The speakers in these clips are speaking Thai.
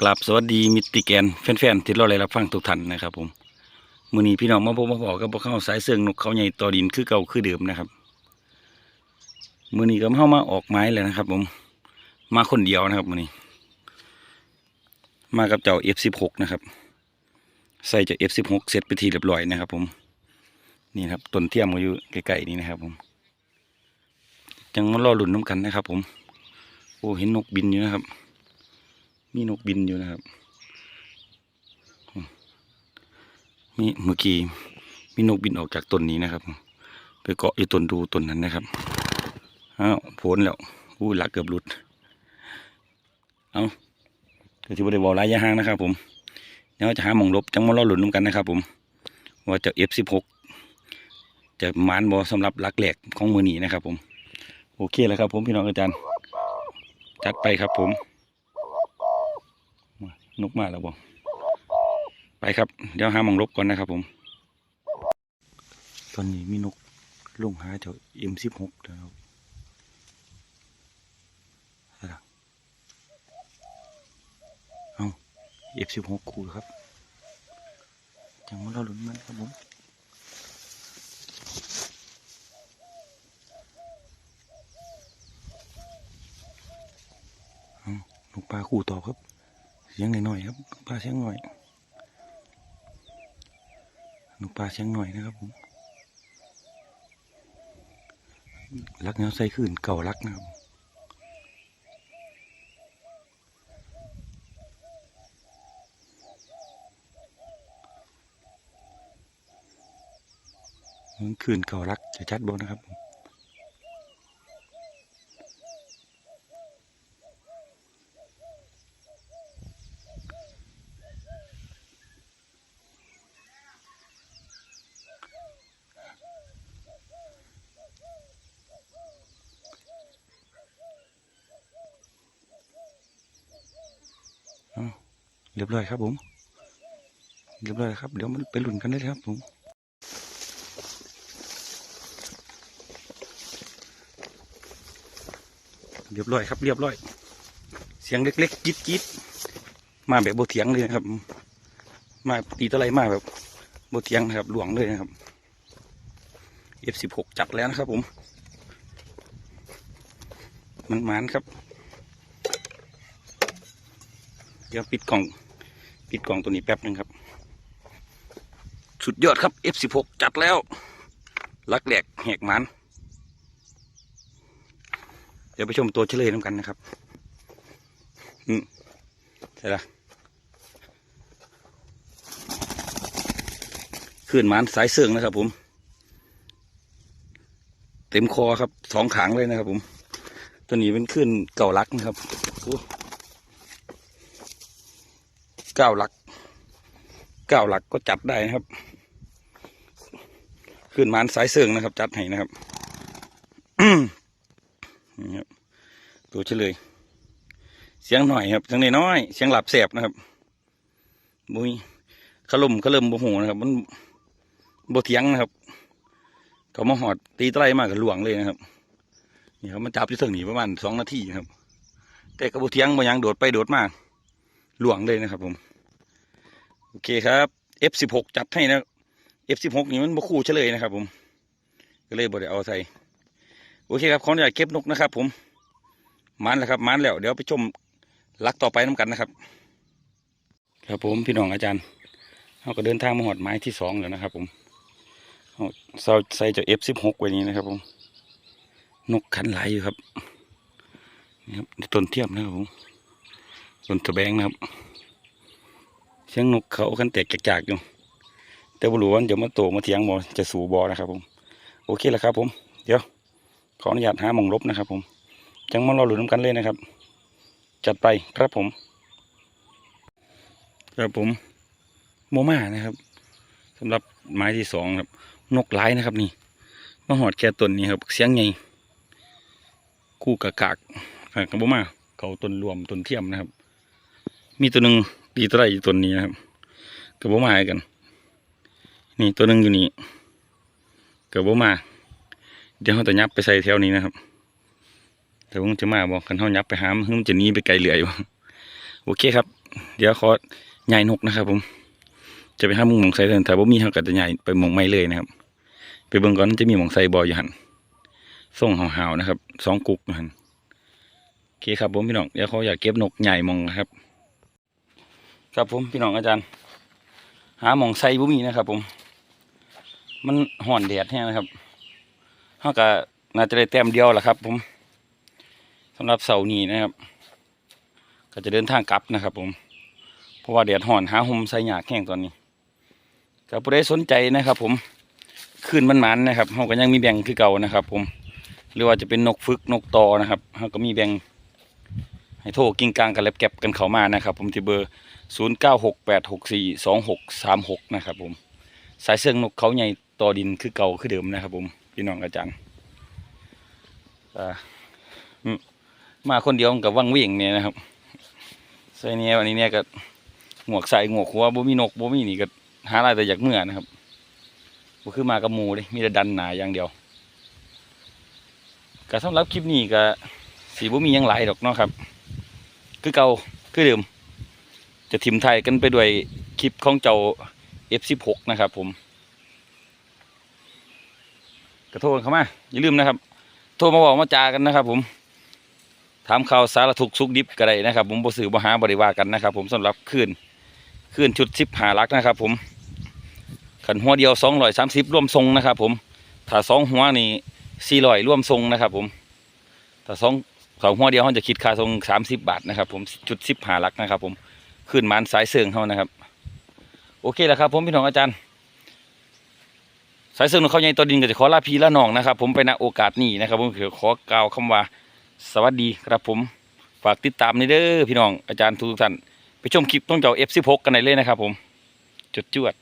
กราบสวัสดีมิตรแกนแฟนๆที่เราได้รับฟังทุกท่านนะครับผมมือนี้พี่น้องมาพบมาบอกกับพวกเข้าสายเสื่องนกเขาใหญ่ต่อดินคือเก่าคือเดิมนะครับมือนี้ก็เข้ามาออกไม้เลยนะครับ ผม มาคนเดียวนะครับมือนี้ มากับเจ้า F16 นะครับ ใส่เจ้า F16 เสร็จไปทีเรียบร้อยนะครับ ผม นี่ครับต้นเทียมก็อยู่ใกล้ๆนี่นะครับ ผมจังมารอหลุนน้ำกันนะครับ ผม โอ้เห็นนกบินอยู่นะครับ มีนกบินอยู่นะครับมีเมื่อกี้มีนกบินออกจากต้นนี้นะครับ ไปเกาะอยู่ต้นดูต้นนั้นนะครับอ้าวโผลแล้วอู้หลักเกือบหลุด เอาก็ที่บริวารระยะห่างนะครับ ผมเดี๋ยวจะหาหมองลบจังมาล่อหลุดนน้ำกันนะครับ ผม ว่าจะ F16 จะมานบอสำหรับลักแหลกของมือหนีนะครับ ผม โอเคแล้วครับ ผมพี่น้องอาจารย์ จัดไปครับผม นกมาแล้วบอไปครับ เดี๋ยวหามองลบก่อนนะครับผม ตอนนี้มีนกลงหาเจ้า M16 แล้วครับเอา F16 คู่ครับจังว่าเราหลุนมันครับผมเอานกปลาคู่ตอบครับ เสียงหน่อยๆครับปลาเสียงหน่อยหนกปลาเสียงหน่อยนะครับผมรักแนวใส่ขึ้นเก่ารักนะครับมันคืนเก่ารักจะชัดบนนะครับ เรียบร้อยครับผม เรียบร้อยครับ เดี๋ยวมันไปหลุนกันได้เลยครับผมเรียบร้อยครับเรียบร้อย เสียงเล็กๆจิ๊ดจิ๊ดมาแบบโบเถียงเลยครับ มาตีตะไลมาแบบโบเถียงนะครับหลวงเลยนะครับ F16 จัดแล้วนะครับผม มันมานครับ เดี๋ยวปิดกล่อง ปิดกล่องตัวนี้แป๊บหนึ่งครับ สุดยอดครับ F16 จัดแล้วลักแหลกแหกมันเดี๋ยวไปชมตัวเฉลยน้ำกันนะครับ อืมใช่ละขึ้นมันสายเสื่องนะครับผม เต็มคอครับสองขางเลยนะครับผม ตัวนี้เป็นขึ้นเก่าลักนะครับโอ้ เก้าหลัก เก้าหลักก็จัดได้นะครับ ขึ้นมันสายเสื่องนะครับ จัดให้นะครับนี่ครับ ตัวเฉลย เสียงหน่อยครับเสียงน้อยเสียงหลับแสบนะครับบุยขลุ่มขลุ่มโมโหนะครับ มันโบเทียงนะครับ เขามาหอดตีไตรมากกับหลวงเลยนะครับนี่ครับมันจับที่เทิงหนีประมาณสองนาทีครับ แต่กระโบเทียงบางอย่างโดดไปโดดมาก หลวงเลยนะครับ ผม โอเคครับ F16 จัดให้นะ F16 นี่มันบคู่เฉลยนะครับ ผม ก็เลยบไดเอาใส่โอเคครับขออนุญาตเก็บนกนะครับ ผมมันแล้วครับมันแล้ว เดี๋ยวไปชมลักต่อไปน้ำกันนะครับ ครับผมพี่น้องอาจารย์เราก็เดินทางมาหอดไม้ที่สองแล้วนะครับ ผมเอาใส่เจ้า F16 ไว้นี้นะครับ ผมนกขันไหลอยู่ครับนี่ครับต้นเทียมนะครับผม ต้นตะแบงนะครับ เสียงนกเขาขันแตกจากๆอยู่ แต่บุรู้ว่าเดี๋ยวมาโตมาเถียงบอจะสู่บอนะครับผม โอเคแล้วครับผม เดี๋ยว ขออนุญาตหามองลบนะครับผม จังมารอหลุนน้ำกันเลยนะครับ จัดไปครับผม ครับผม โมมานะครับสำหรับไม้ที่สองครับ นกหลายนะครับนี่มาหอดแค่ต้นนี้ครับ เสียงใหญ่คู่กะกากกากกับโมมาเขาต้นรวมต้นเทียมนะครับ มีตัวหนึ่งตีตัวไรอยู่ต้นนี้นะครับกับโมมากัน นี่ตัวหนึ่งอยู่นี่กับโมมา เดี๋ยวเขาจะยับไปใส่แถวนี้นะครับแต่ผมจะมาบอกกันเขายับไปหามนมันจะหนีไปไกลเหลืออยู่โอเคครับ เดี๋ยวขอใหญ่นกนะครับ ผม จะไปหามุงหมองไซเดินแต่ว่ามีเขาก็จะใหญ่ไปหมองไม้เลยนะครับ ไปเบิ่งก่อนจะมีหมองไซบออยู่หันส่งห่าวๆนะครับสองกุกอยู่หันโอเคครับผมพี่น้องเดี๋ยวเขาอยากเก็บนกใหญ่มองครับ ครับผมพี่น้องอาจารย์ หาหมองไซบุมีนะครับ ผม มันห่อนแดดแห้งนะครับเขาก็น่าจะได้แต้มเดียวแหละครับ ผมสำหรับเสาร์นี้นะครับ ก็จะเดินทางกลับนะครับ ผมเพราะว่าแดดห่อนหาห่มใส่หยากแห้งตอนนี้ก็ผู้ใดสนใจนะครับ ผมขึ้นมันมันนะครับเขาก็ยังมีแบ่งคือเก่านะครับ ผม หรือว่าจะเป็นนกฟึกนกตอนะครับเขาก็มีแบ่ง ให้โทรกิ้งกลางกันแล็บแก็บกันเข้ามานะครับผมที่เบอร์ 0 9 6 8 6 4 2 6 3 6 นะครับผมสายเสื่องนกเขาใหญ่ต่อดินคือเก่าคือเดิมนะครับผมพี่น้องอาจารย์มาคนเดียวกับว่างวิ่งเนี่ยนะครับใส่เนี่ยวันนี้เนี่ยก็หมวกใส่หมวกหัวบ่มีนกบ่มีนี่ก็หาอะไรแต่อยากเมื่อนะครับบ่คือมากับมูเลยมีแต่ดันหนาอย่างเดียวก็สำหรับคลิปนี้ก็สีบ่มียังหลายดอกเนาะครับ คือเก่าคือเดิม จะทิมไทยกันไปด้วยคลิปของเจ้า F16 นะครับผม กระโทษเข้ามาอย่าลืมนะครับ โทรมาบอกมาจากันนะครับ ผมถามข่าวสารทุกข์สุขดิบก็ได้นะครับ ผมบสื่อบหาบริวากันนะครับ ผมสำหรับคืนคืนชุดสิบหาลักนะครับ ผมขันหัวเดียวสองร้อยสามสิบร่วมทรงนะครับ ผมถ้าสองหัวนี่สี่ร้อยร่วมทรงนะครับ ผมถ้าสอง สองหัวเดียวเขาจะคิดค่าทรงสามสิบบาทนะครับ ผมชุดสิบหาลักนะครับ ผมขึ้นมันสายเสื่องเขานะครับ โอเคแล้วครับ ผมพี่น้องอาจารย์สายเสื่องของเขาใหญ่ตัวดินก็จะขอลาพีละน้องนะครับ ผมไปณโอกาสนี้นะครับ ผมขอกล่าวคำว่าสวัสดีครับผมฝากติดตามในเด้อพี่น้องอาจารย์ทุกท่านไปชมคลิปต้องเจ้า F16 กันได้เลยนะครับ ผมจุดจวด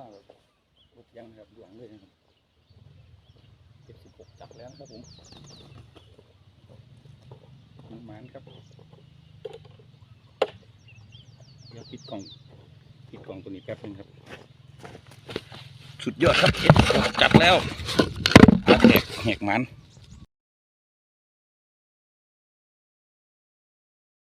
มากเลยรถยังนะครับหลวงเลยนะครับเจ็ดสิบหกจับแล้วนะครับผมน้ำมันครับ เดี๋ยวปิดกล่องปิดกล่องตัวนี้แป๊บนึงครับ สุดยอดครับเจ็ดสิบหกจับแล้วปลาแหกแหกมัน